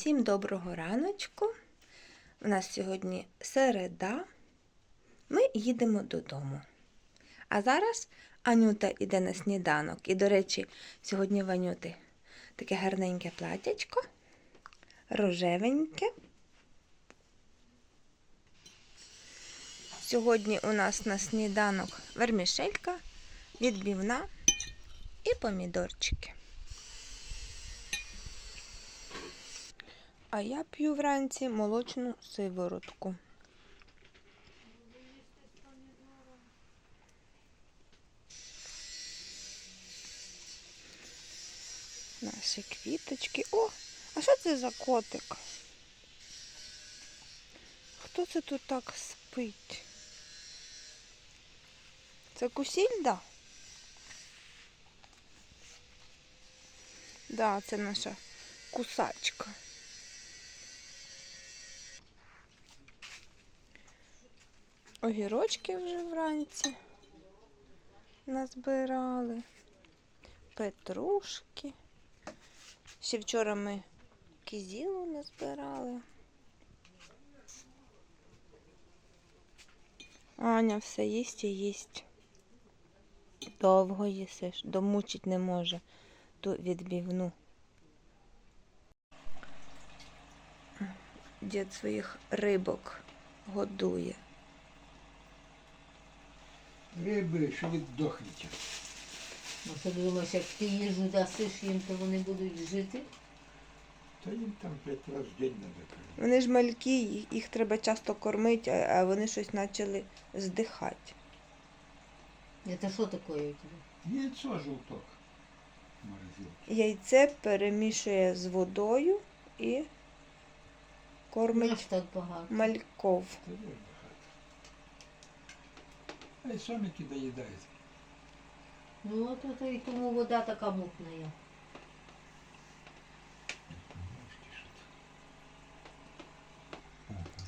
Всім доброго раночку. У нас сьогодні середа. Ми їдемо додому. А зараз Анюта йде на сніданок. І, до речі, сьогодні в Анюти таке гарненьке платячко, рожевеньке. Сьогодні у нас на сніданок вермішелька, відбівна і помідорчики. А я п'ю вранці молочну сиворотку. Наші квіточки. О, а що це за котик? Хто це тут так спить? Це кусільда? Да, це наша кусачка. Огірочки вже вранці назбирали, петрушки. Ще вчора ми кізілу назбирали. Аня все їсть і їсть. Довго їсиш, домучить не може ту відбівну. Дід своїх рибок годує. Риби, що віддохнуть. Бо ти думаєш, як ти їжу дасиш їм, то вони будуть жити. Та їм там п'ять разів в день треба кормити. Вони ж малькі, їх, їх треба часто кормити, а, а вони щось почали здихати. Це що таке у тебе? Яйцо жовток. Морозилки. Яйце перемішує з водою і Наш кормить так багато. мальков. Та. А й сомики доїдають. Ну от ото і тому вода така мутна є. Що-то.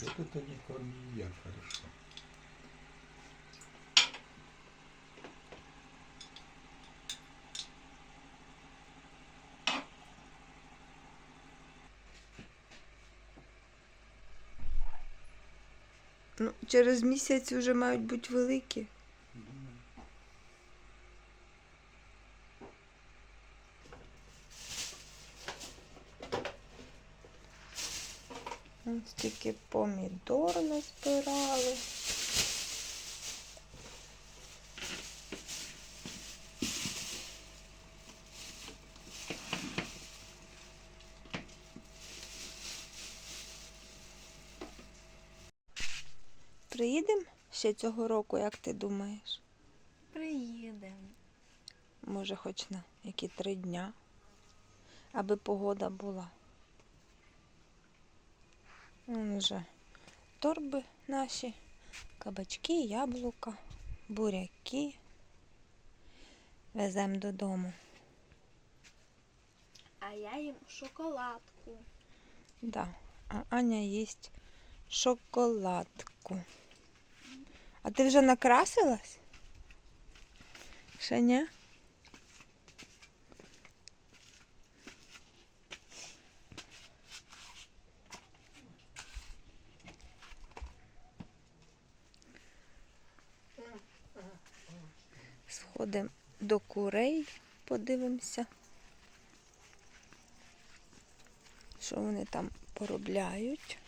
Вот это не я хорошо. Ну, через місяць вже мають бути великі. Тільки помідор назбирали. Приїдемо ще цього року, як ти думаєш? Приїдемо. Може, хоч на які три дня, аби погода була. Вон вже торби наші, кабачки, яблука, буряки. Веземо додому. А я їм шоколадку. Да. А Аня їсть шоколадку. А ти вже накрасилась? Ще ні? Сходимо до курей, подивимося, що вони там поробляють.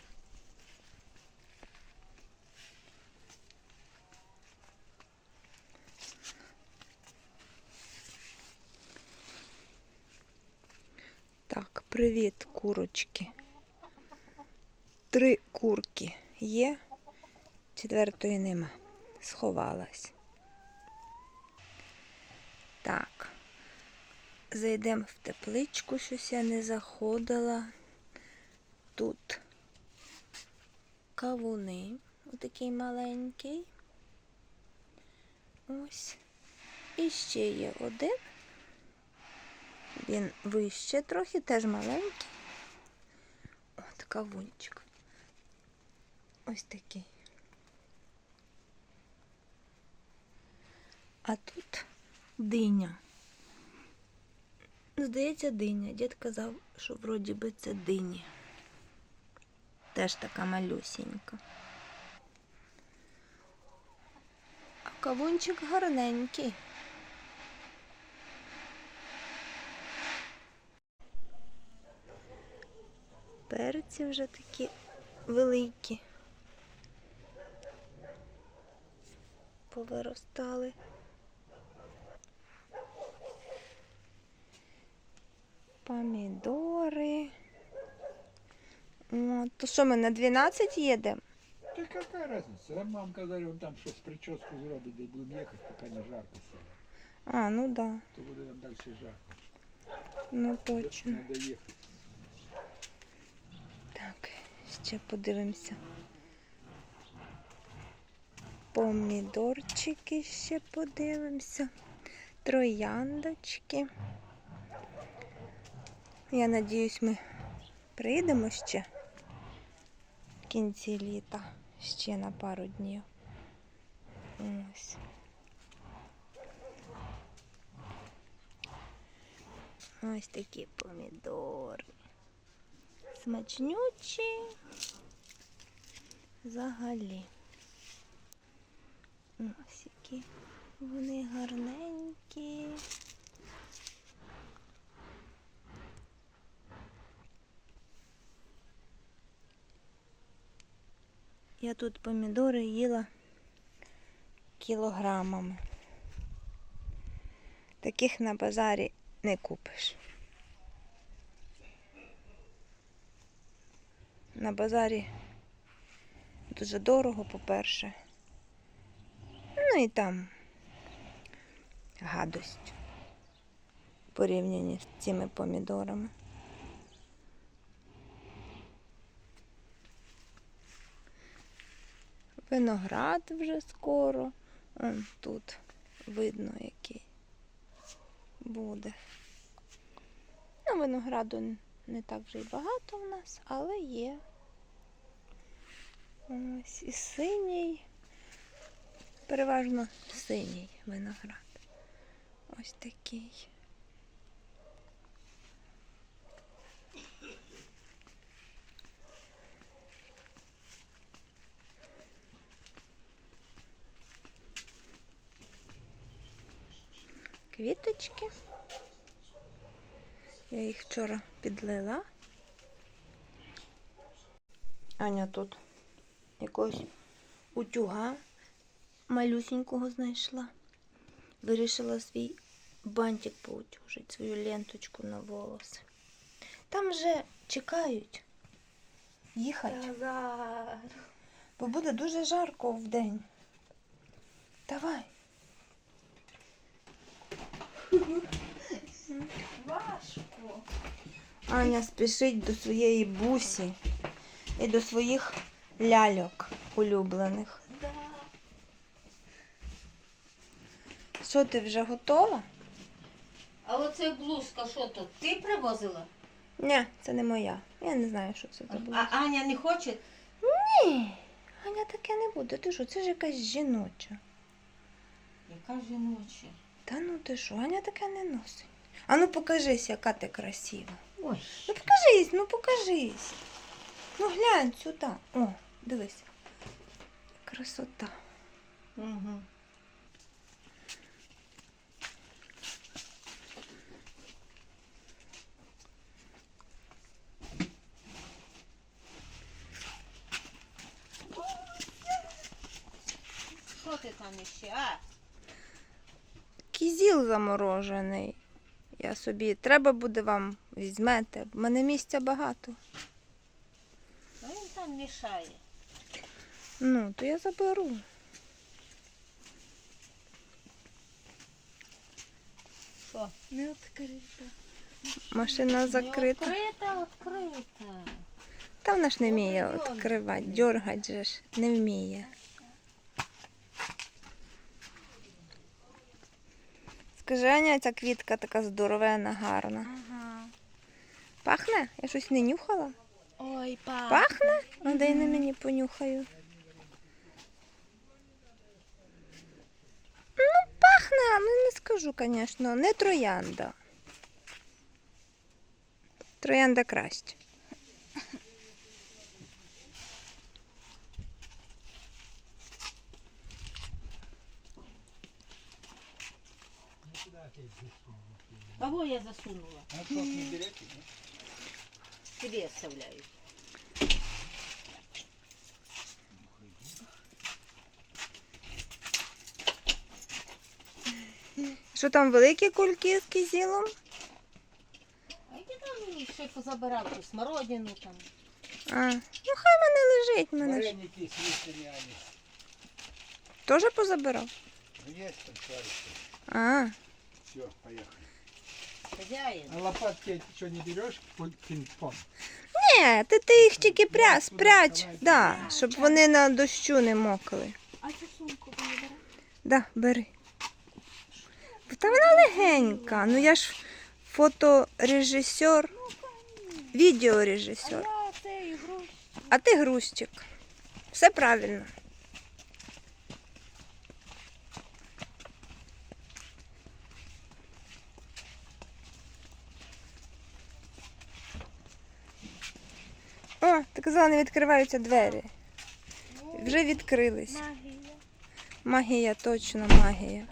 Так, привіт, курочки. Три курки є, четвертої нема. Сховалась. Так. Зайдемо в тепличку, щось я не заходила. Тут кавуни, отакий маленький. Ось. І ще є один. Він вище трохи, теж маленький. От кавунчик. Ось такий. А тут диня. Здається, диня. Дід казав, що вроді би це дині. Теж така малюсінька. А кавунчик гарненький. Перці вже такі великі. Повиростали. Помідори. О, то що ми на 12 їдемо? Да какая разница? А мамка говорит, он там сейчас прическу зробить, да и будем ехать, пока не жарко стало. А, ну да, То буде нам дальше жарко. ну точно. Надо ехать. Так, ще подивимося. Помідорчики ще подивимося. Трояндочки. Я надіюсь, ми приїдемо ще в кінці літа, ще на пару днів. Ось. Ось такі помідори. Смачнючі. Взагалі. Ось які вони гарненькі. Я тут помідори їла кілограмами. Таких на базарі не купиш. На базарі дуже дорого, по-перше. Ну і там гадость в порівнянні з цими помідорами. Виноград вже скоро. Он тут видно, який буде. Ну, винограду не так вже й багато в нас, але є. Ось і синій. Переважно синій виноград. Ось такий. Квіточки. Я їх вчора підлила. Аня тут якогось утюга малюсінького знайшла. Вирішила свій бантик поутюжити, свою ленточку на волоси. Там вже чекають їхати, бо буде дуже жарко в день. Давай. Важко. Аня спішить до своєї бусі і до своїх ляльок улюблених. Да. Що ти вже готова? А оце блузка, що тут? Ти привозила? Ні, це не моя. Я не знаю, що це за А. Аня не хоче? Ні, Аня таке не буде. Ти що, це ж якась жіноча. Яка жіноча? Та ну ти що, Аня таке не носить. А ну покажись, яка ти красива. Ой, Ну покажись, ну покажись. Ну глянь сюди. О, дивись. Красота. угу. Що ти там іще? А? Кізіл заморожений. Я собі, треба буде вам візьмете. В мене місця багато. Ну він там мішає. Ну, то я заберу. Що? Не відкрита. Машина закрита. Відкрита, відкрита. Та вона ж не вміє відкривати, дергати же ж не вміє. Скажи, Аня, ця квітка така здоровена, гарна. Ага. Пахне? Я щось не нюхала. Ой, па. Пахне? Ну, дай на мені понюхаю. Ну, пахне, але не скажу, звісно. Не троянда. Троянда краще. Кого я засунула? А сок не берете? нет? Себе оставляю. Що там великі кульки з кизілом? А які там мені ще позабирав, ту смородину там. А, ну хай мене лежить, мене ж Вареники с листьями они. теж позабирав. Ну, есть там шарики. А, Все, поехали. Хазяїн. А лопатки эти что, не берешь? Пинг-понг. ні, ти, ти їх тільки пря, спряч, да, щоб вони на дощу не мокли. А цю сумку ви не? Да, бери. Та вона легенька. Ну я ж фоторежисер, А відеорежисер. я цей груз. А ти грузчик. Все правильно. О, не відкриваються двері. Вже відкрились. Магія. Магія, точно магія.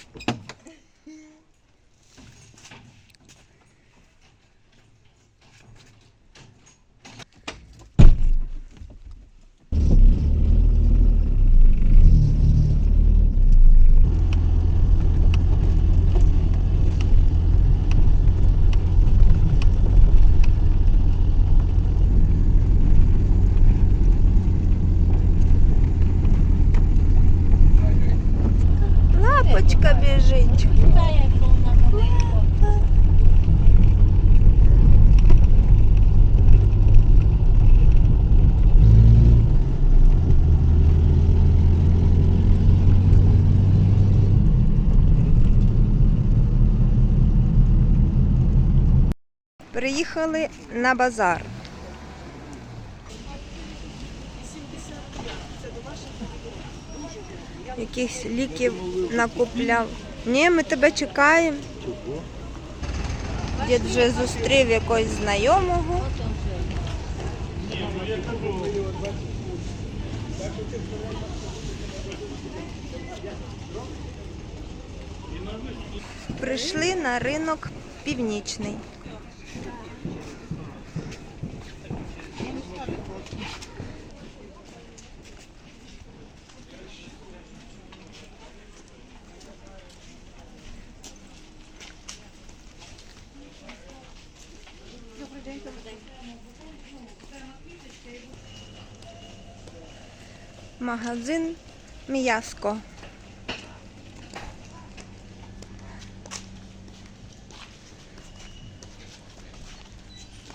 Приїхали на базар. Якихось ліків накупляв. Ні, ми тебе чекаємо. Дід вже зустрів якогось знайомого. Прийшли на ринок північний. Магазин М'яско.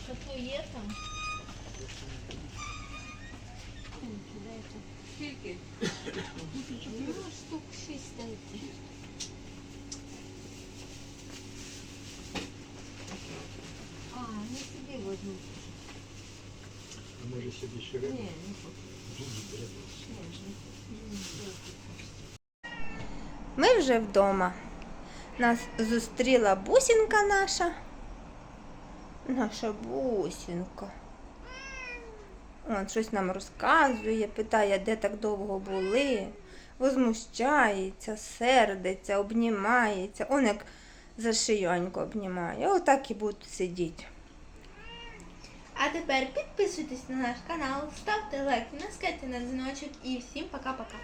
Що то є там? Скільки? Ну, штук шість дайте. А, не собі возьму. А может себе Ні, шире? не хочу. Вже вдома. Нас зустріла бусінка наша. Наша бусінка. Он щось нам розказує, питає, де так довго були. Возмущається, сердиться, обнімається. Он як за шийоньку обнімає. Отак і будуть сидіти. А тепер підписуйтесь на наш канал, ставте лайк, наскайте на дзвіночок і всім пока-пока.